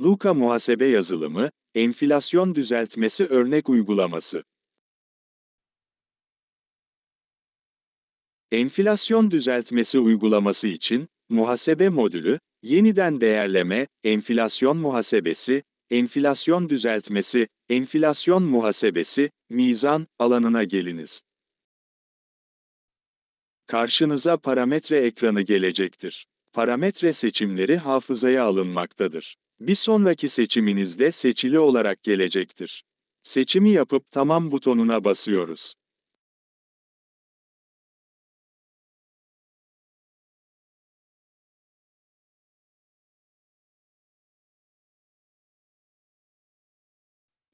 Luka Muhasebe Yazılımı, Enflasyon Düzeltmesi Örnek Uygulaması. Enflasyon düzeltmesi uygulaması için, muhasebe modülü, yeniden değerleme, enflasyon muhasebesi, enflasyon düzeltmesi, enflasyon muhasebesi, mizan alanına geliniz. Karşınıza parametre ekranı gelecektir. Parametre seçimleri hafızaya alınmaktadır. Bir sonraki seçiminizde seçili olarak gelecektir. Seçimi yapıp tamam butonuna basıyoruz.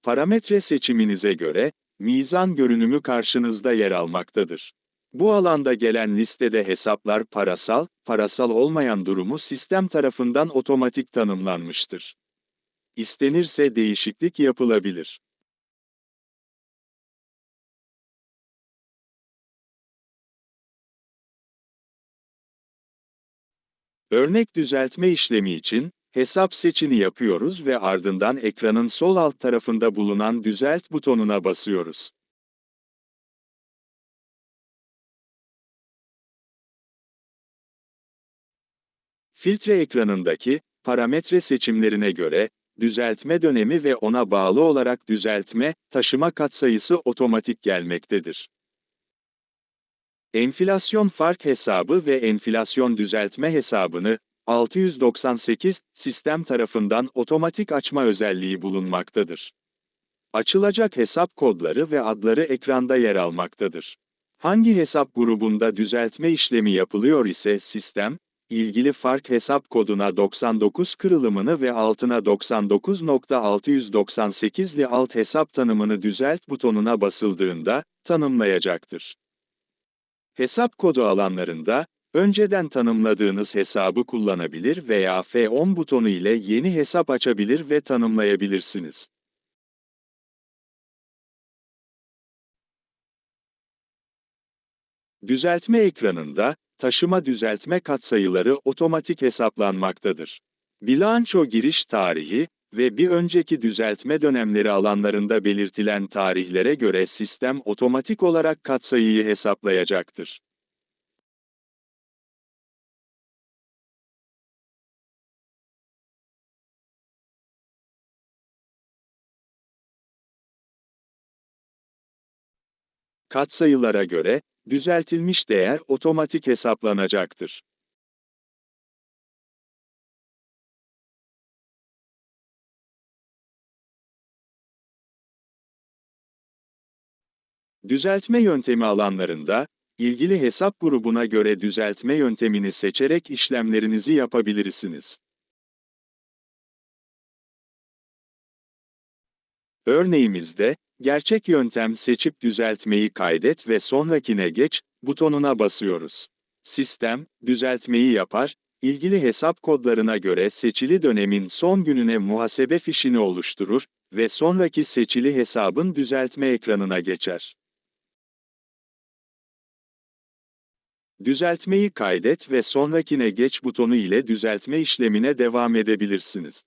Parametre seçiminize göre, mizan görünümü karşınızda yer almaktadır. Bu alanda gelen listede hesaplar parasal, parasal olmayan durumu sistem tarafından otomatik tanımlanmıştır. İstenirse değişiklik yapılabilir. Örnek düzeltme işlemi için, hesap seçini yapıyoruz ve ardından ekranın sol alt tarafında bulunan Düzelt butonuna basıyoruz. Filtre ekranındaki parametre seçimlerine göre düzeltme dönemi ve ona bağlı olarak düzeltme, taşıma katsayısı otomatik gelmektedir. Enflasyon fark hesabı ve enflasyon düzeltme hesabını 698 sistem tarafından otomatik açma özelliği bulunmaktadır. Açılacak hesap kodları ve adları ekranda yer almaktadır. Hangi hesap grubunda düzeltme işlemi yapılıyor ise sistem, ilgili fark hesap koduna 99 kırılımını ve altına 99.698'li alt hesap tanımını düzelt butonuna basıldığında tanımlayacaktır. Hesap kodu alanlarında, önceden tanımladığınız hesabı kullanabilir veya F10 butonu ile yeni hesap açabilir ve tanımlayabilirsiniz. Düzeltme ekranında, taşıma düzeltme katsayıları otomatik hesaplanmaktadır. Bilanço giriş tarihi ve bir önceki düzeltme dönemleri alanlarında belirtilen tarihlere göre sistem otomatik olarak katsayıyı hesaplayacaktır. Katsayılara göre, düzeltilmiş değer otomatik hesaplanacaktır. Düzeltme yöntemi alanlarında, ilgili hesap grubuna göre düzeltme yöntemini seçerek işlemlerinizi yapabilirsiniz. Örneğimizde, gerçek yöntem seçip düzeltmeyi kaydet ve sonrakine geç butonuna basıyoruz. Sistem, düzeltmeyi yapar, ilgili hesap kodlarına göre seçili dönemin son gününe muhasebe fişini oluşturur ve sonraki seçili hesabın düzeltme ekranına geçer. Düzeltmeyi kaydet ve sonrakine geç butonu ile düzeltme işlemine devam edebilirsiniz.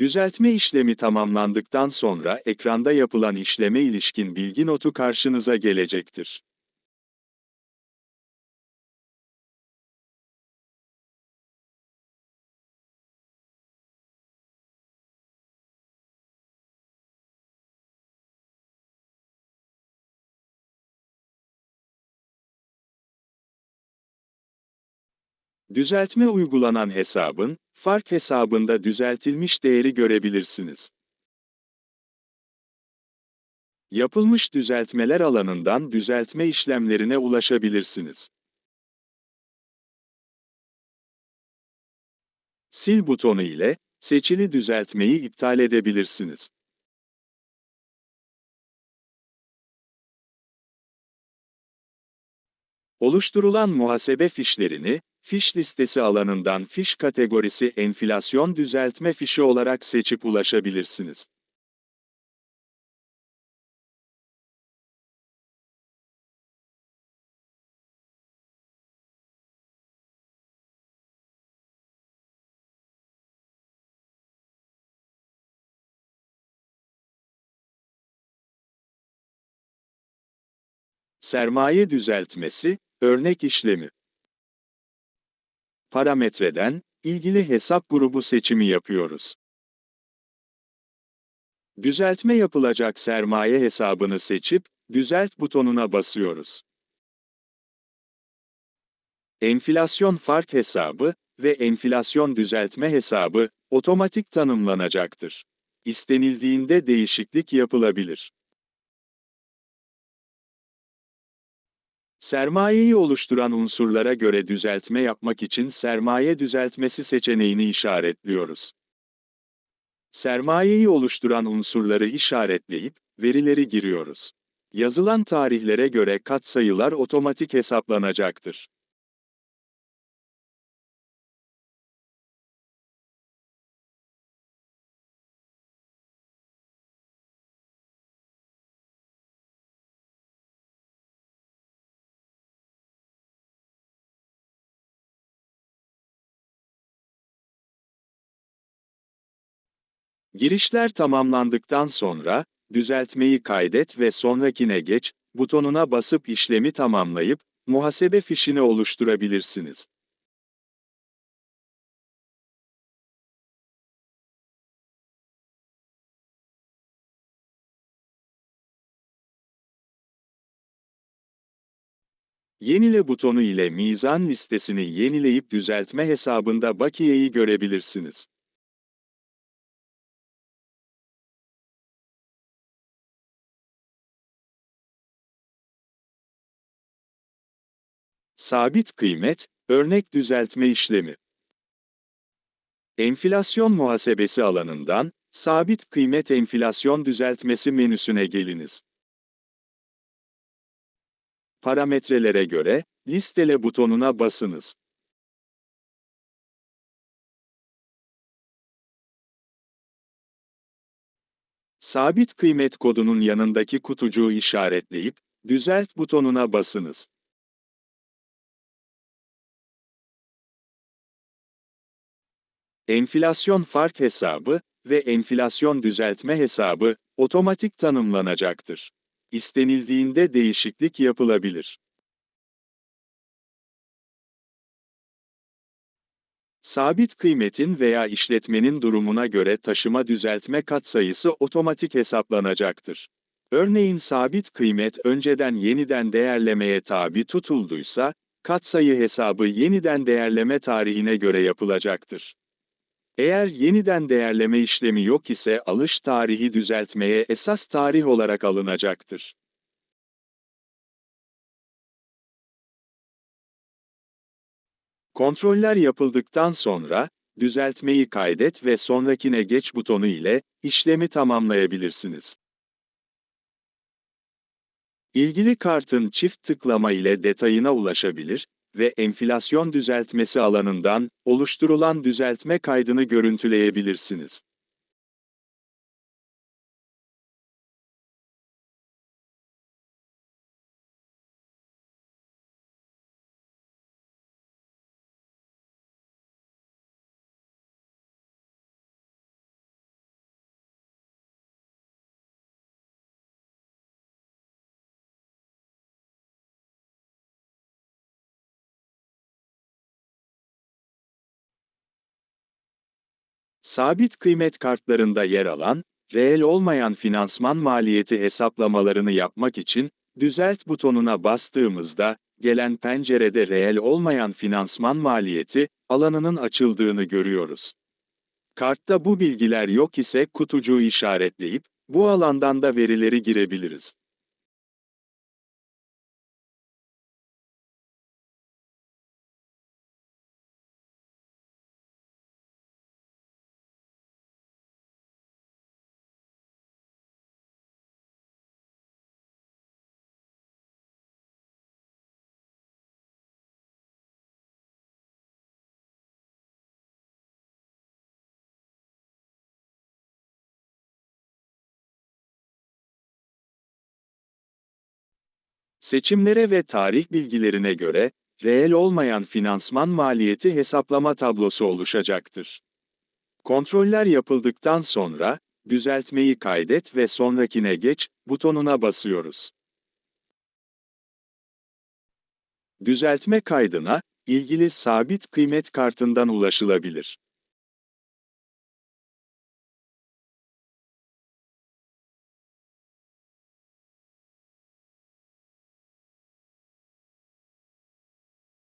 Düzeltme işlemi tamamlandıktan sonra ekranda yapılan işleme ilişkin bilgi notu karşınıza gelecektir. Düzeltme uygulanan hesabın, fark hesabında düzeltilmiş değeri görebilirsiniz. Yapılmış düzeltmeler alanından düzeltme işlemlerine ulaşabilirsiniz. Sil butonu ile, seçili düzeltmeyi iptal edebilirsiniz. Oluşturulan muhasebe fişlerini, fiş listesi alanından fiş kategorisi enflasyon düzeltme fişi olarak seçip ulaşabilirsiniz. Sermaye düzeltmesi, örnek işlemi Parametreden, ilgili hesap grubu seçimi yapıyoruz. Düzeltme yapılacak sermaye hesabını seçip, Düzelt butonuna basıyoruz. Enflasyon fark hesabı ve enflasyon düzeltme hesabı otomatik tanımlanacaktır. İstenildiğinde değişiklik yapılabilir. Sermayeyi oluşturan unsurlara göre düzeltme yapmak için sermaye düzeltmesi seçeneğini işaretliyoruz. Sermayeyi oluşturan unsurları işaretleyip verileri giriyoruz. Yazılan tarihlere göre katsayılar otomatik hesaplanacaktır. Girişler tamamlandıktan sonra, düzeltmeyi kaydet ve sonrakine geç butonuna basıp işlemi tamamlayıp, muhasebe fişini oluşturabilirsiniz. Yenile butonu ile mizan listesini yenileyip düzeltme hesabında bakiyeyi görebilirsiniz. Sabit kıymet, örnek düzeltme işlemi. Enflasyon muhasebesi alanından, sabit kıymet enflasyon düzeltmesi menüsüne geliniz. Parametrelere göre, listele butonuna basınız. Sabit kıymet kodunun yanındaki kutucuğu işaretleyip, düzelt butonuna basınız. Enflasyon fark hesabı ve enflasyon düzeltme hesabı otomatik tanımlanacaktır. İstenildiğinde değişiklik yapılabilir. Sabit kıymetin veya işletmenin durumuna göre taşıma düzeltme katsayısı otomatik hesaplanacaktır. Örneğin sabit kıymet önceden yeniden değerlemeye tabi tutulduysa, katsayı hesabı yeniden değerleme tarihine göre yapılacaktır. Eğer yeniden değerleme işlemi yok ise alış tarihi düzeltmeye esas tarih olarak alınacaktır. Kontroller yapıldıktan sonra, düzeltmeyi kaydet ve sonrakine geç butonu ile işlemi tamamlayabilirsiniz. İlgili kartın çift tıklama ile detayına ulaşabilir ve enflasyon düzeltmesi alanından oluşturulan düzeltme kaydını görüntüleyebilirsiniz. Sabit kıymet kartlarında yer alan, reel olmayan finansman maliyeti hesaplamalarını yapmak için, Düzelt butonuna bastığımızda, gelen pencerede reel olmayan finansman maliyeti alanının açıldığını görüyoruz. Kartta bu bilgiler yok ise kutucuğu işaretleyip, bu alandan da verileri girebiliriz. Seçimlere ve tarih bilgilerine göre, reel olmayan finansman maliyeti hesaplama tablosu oluşacaktır. Kontroller yapıldıktan sonra, düzeltmeyi kaydet ve sonrakine geç butonuna basıyoruz. Düzeltme kaydına, ilgili sabit kıymet kartından ulaşılabilir.